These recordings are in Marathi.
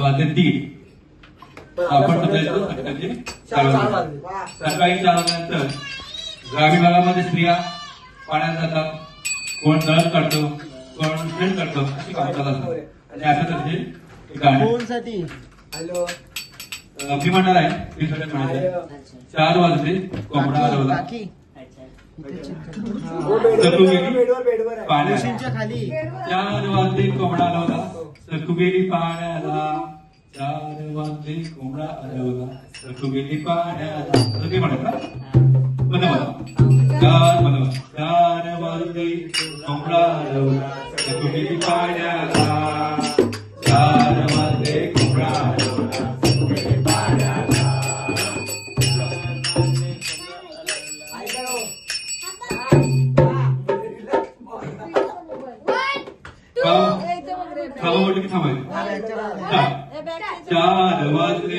वाजले तीन आपण. सकाळी चार वाजल्यानंतर ग्रामीण भागामध्ये स्त्रिया पाण्यात जातात. कोण दळण काढतो कोण खेळ करतो अशी कामं चालत असतात. आणि अशा तऱ्हेचे गाणे हॅलो. मी म्हणणार आहे. चार वाजले. कोंबडा पाण्याला मशीनच्या खाली. चार वाजले. कोंबडा हरवला सकू पाण्याला चार वाजले कोंबडा अडवला. सकू पाण्याला असं ते बनवा. चार बनवा. चार वाजले कोंबडा अडवला. सकू गेली पाण्याला चार वाजले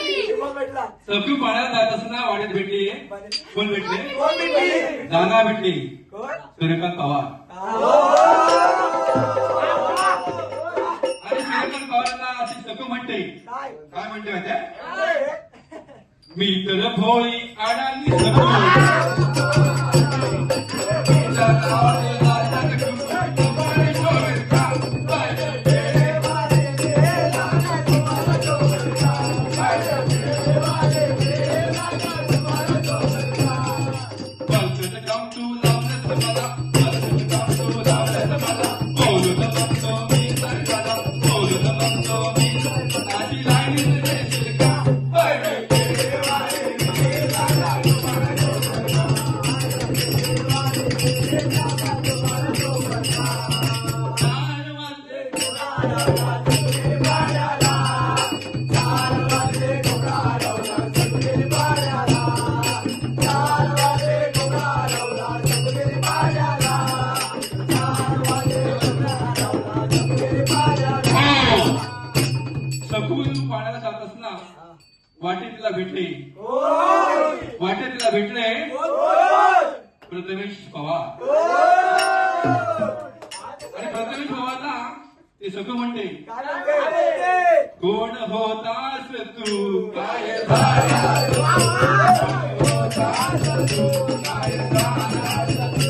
सकू पाण्याला जात असताना वाटेत भेटली कोण भेटले कोण भेटली? दादा भेटली कोण? सूर्यकांत पवार. आणि सूर्यकांत पवारांना अशी सकू म्हणते काय? काय म्हणते माहिती? मी तर भोळी अडाणी सकू तिला भेटले कोण? तिला भेटले प्रथमेश पवार आणि प्रथमेश पवारला ते सगळं म्हणते म्हणते? कोण होतास तू काय Thank you.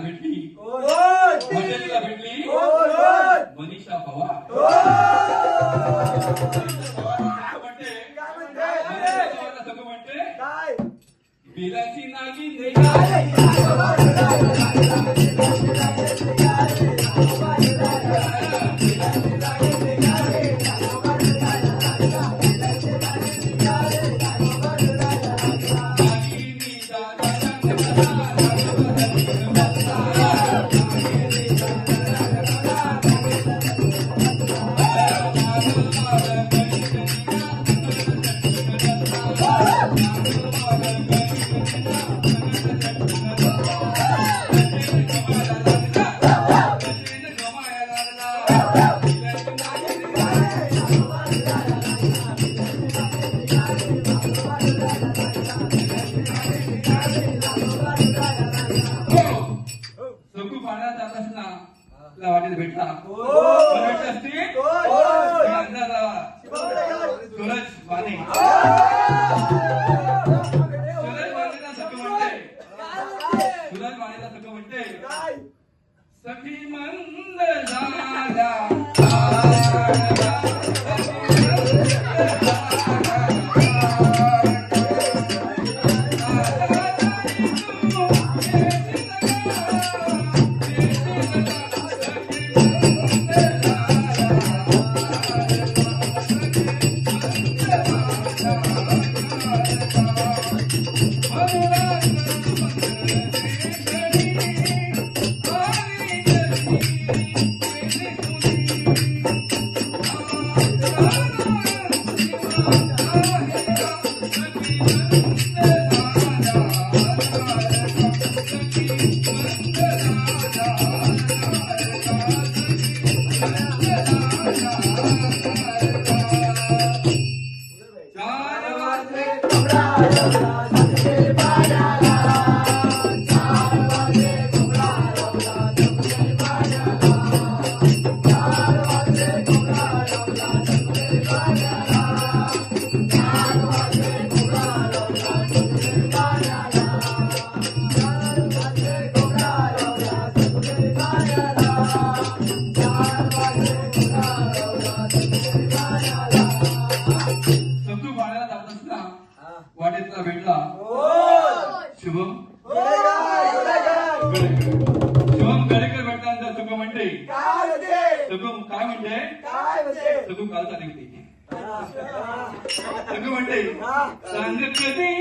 I mean, स्वामी सगळं काय म्हणते सगळं काल चालली होती सगळं म्हणते सांगत कधी